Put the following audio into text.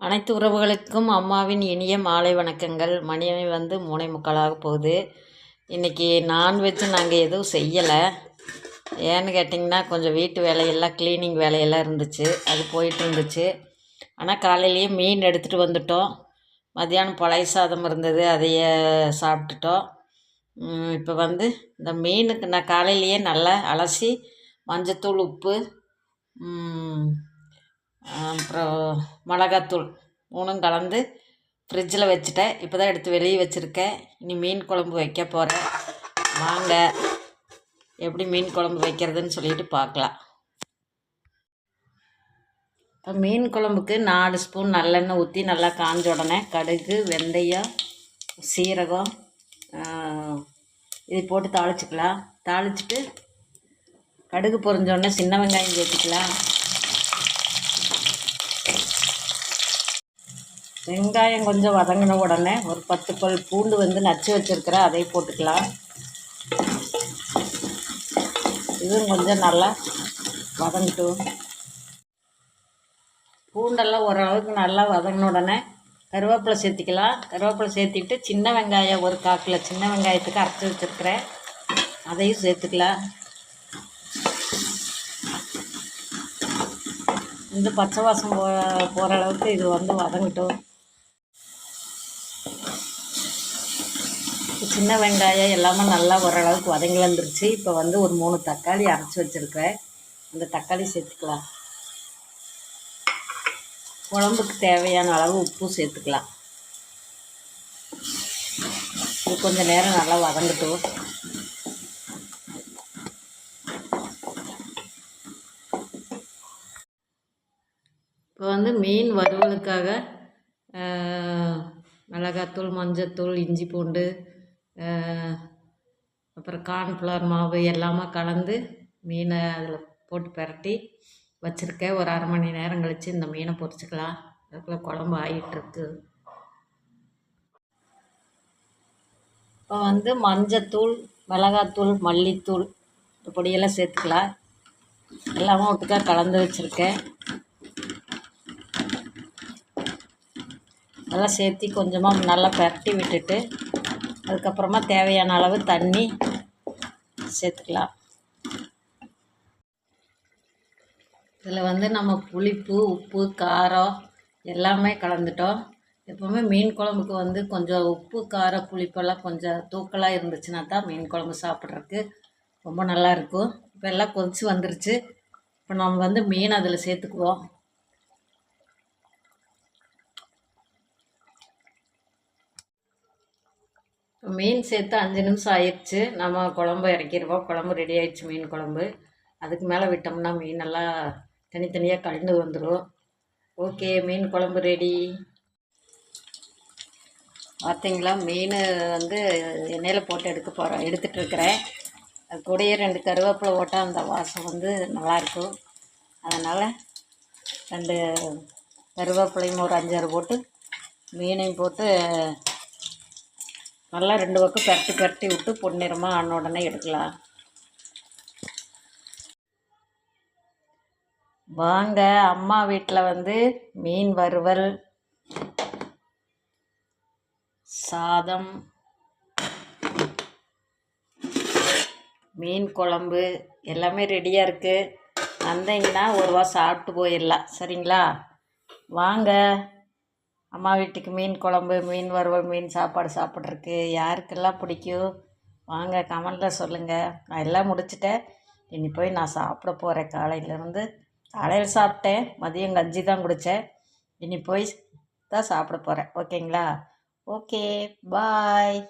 அனைத்து உறவுகளுக்கும் அம்மாவின் இனிய மாலை வணக்கங்கள். மணி வந்து மூணை முக்காலாக போகுது. இன்றைக்கி நான்வெஜ்ஜு நாங்கள் எதுவும் செய்யலை. ஏன்னு கேட்டிங்கன்னா கொஞ்சம் வீட்டு வேலையெல்லாம் க்ளீனிங் வேலையெல்லாம் இருந்துச்சு. அது போயிட்டு இருந்துச்சு. ஆனால் காலையிலேயே மீன் எடுத்துகிட்டு வந்துட்டோம். மத்தியானம் பழைய சாதம் இருந்தது அதையே சாப்பிட்டுட்டோம். இப்போ வந்து இந்த மீனுக்கு நான் காலையிலேயே நல்லா அலசி மஞ்சத்தூள் உப்பு அப்புறம் மிளகாத்தூள் மூணும் கலந்து ஃப்ரிட்ஜில் வச்சுட்டேன். இப்போ தான் எடுத்து வெளியே வச்சுருக்கேன். இனி மீன் குழம்பு வைக்க போகிறேன் வாங்க. எப்படி மீன் குழம்பு வைக்கிறதுன்னு சொல்லிட்டு பார்க்கலாம். இப்போ மீன் குழம்புக்கு நாலு ஸ்பூன் நல்லெண்ணெய் ஊற்றி நல்லா காஞ்ச உடனே கடுகு வெந்தயம் சீரகம் இது போட்டு தாளிச்சிக்கலாம். தாளிச்சிட்டு கடுகு பொறிஞ்சோடனே சின்ன வெங்காயம் சேர்த்துக்கலாம். வெங்காயம் கொஞ்சம் வதங்கின உடனே ஒரு பத்து பல் பூண்டு வந்து நச்சு வச்சுருக்கிறேன் அதை போட்டுக்கலாம். இதுவும் கொஞ்சம் நல்லா வதங்கட்டும். பூண்டெல்லாம் ஓரளவுக்கு நல்லா வதங்கின உடனே கருவேப்பிலை சேர்த்திக்கலாம். கருவேப்பிலை சேர்த்திட்டு சின்ன வெங்காயம் ஒரு காக்கில் சின்ன வெங்காயத்துக்கு அரைச்சி வச்சுருக்கிறேன். அதையும் சேர்த்துக்கலாம். இந்த பச்சை வாசம் போ போகிற அளவுக்கு இது வந்து வதங்கட்டும். சின்ன வெங்காயம் எல்லாமே நல்லா ஓரளவுக்கு வதங்கி வந்துருச்சு. இப்போ வந்து ஒரு மூணு தக்காளி அரைச்சி வச்சுருக்கிறேன். அந்த தக்காளி சேர்த்துக்கலாம். குழம்புக்கு தேவையான அளவு உப்பு சேர்த்துக்கலாம். இது கொஞ்சம் நேரம் நல்லா வதங்கட்டும். இப்போ வந்து மீன் வறுவலுக்காக மிளகாத்தூள் மஞ்சத்தூள் இஞ்சி பூண்டு அப்புறம் கார்ன்ஃப்ளவர் மாவு எல்லாமே கலந்து மீனை அதில் போட்டு பிரட்டி வச்சுருக்கேன். ஒரு அரை மணி நேரம் கழித்து இந்த மீனை பொறிச்சிக்கலாம் அதுக்குள்ளே குழம்பு ஆகிட்டுருக்கு இப்போ வந்து மஞ்சத்தூள் மிளகாத்தூள் மல்லித்தூள் இந்த பொடியெல்லாம் சேர்த்துக்கலாம். எல்லாமே ஒட்டுக்கா கலந்து வச்சுருக்கேன். நல்லா சேர்த்தி கொஞ்சமாக நல்லா பரட்டி விட்டுட்டு அதுக்கப்புறமா தேவையான அளவு தண்ணி சேர்த்துக்கலாம். இதில் வந்து நம்ம புளிப்பு உப்பு காரம் எல்லாமே கலந்துட்டோம். எப்போவுமே மீன் குழம்புக்கு வந்து கொஞ்சம் உப்பு காரம் புளிப்பெல்லாம் கொஞ்சம் தூக்கலாக இருந்துச்சுன்னா தான் மீன் குழம்பு சாப்பிட்றதுக்கு ரொம்ப நல்லாயிருக்கும் இப்போ எல்லாம் கொதிச்சு வந்துருச்சு. இப்போ நம்ம வந்து மீன் அதில் சேர்த்துக்குவோம். மீன் சேர்த்து அஞ்சு நிமிஷம் ஆயிடுச்சு. நம்ம குழம்பு இறக்கிடுவோம் குழம்பு ரெடி ஆயிடுச்சு மீன் குழம்பு. அதுக்கு மேலே விட்டோம்னா மீனெல்லாம் தனித்தனியாக கலந்து வந்துடும் ஓகே மீன் குழம்பு ரெடி பார்த்தீங்களா மீன் வந்து எண்ணெயில் போட்டு எடுக்க போகிறோம் எடுத்துகிட்ருக்குறேன் அது கூடயே ரெண்டு கருவேப்பிலை போட்டால் அந்த வாசம் வந்து நல்லாயிருக்கும் அதனால் ரெண்டு கருவேப்பிலையும் ஒரு அஞ்சாறு போட்டு மீனையும் போட்டு நல்லா ரெண்டு பக்கம் பரட்டி பரட்டி விட்டு பொன்னிறமாக ஆன உடனே எடுக்கலாம். வாங்க அம்மா வீட்டில் வந்து மீன் வறுவல் சாதம் மீன் குழம்பு எல்லாமே ரெடியாக இருக்குது வந்தீங்கன்னா ஒரு வா சாப்பிட்டு போயிடலாம். சரிங்களா? வாங்க. அம்மா வீட்டுக்கு மீன் குழம்பு மீன் வறுவல் மீன் சாப்பாடு சாப்பிட்றக்கு யாருக்கெல்லாம் பிடிக்கும்? வாங்க கமெண்டில் சொல்லுங்கள் நான் எல்லாம் முடிச்சிட்டேன். இனி போய் நான் சாப்பிட போகிறேன் காலையிலேருந்து. காலையில் சாப்பிட்டேன். மதியம் கஞ்சி தான் குடித்தேன். இனி போய் தான் சாப்பிட போகிறேன் ஓகேங்களா? ஓகே. பாய்.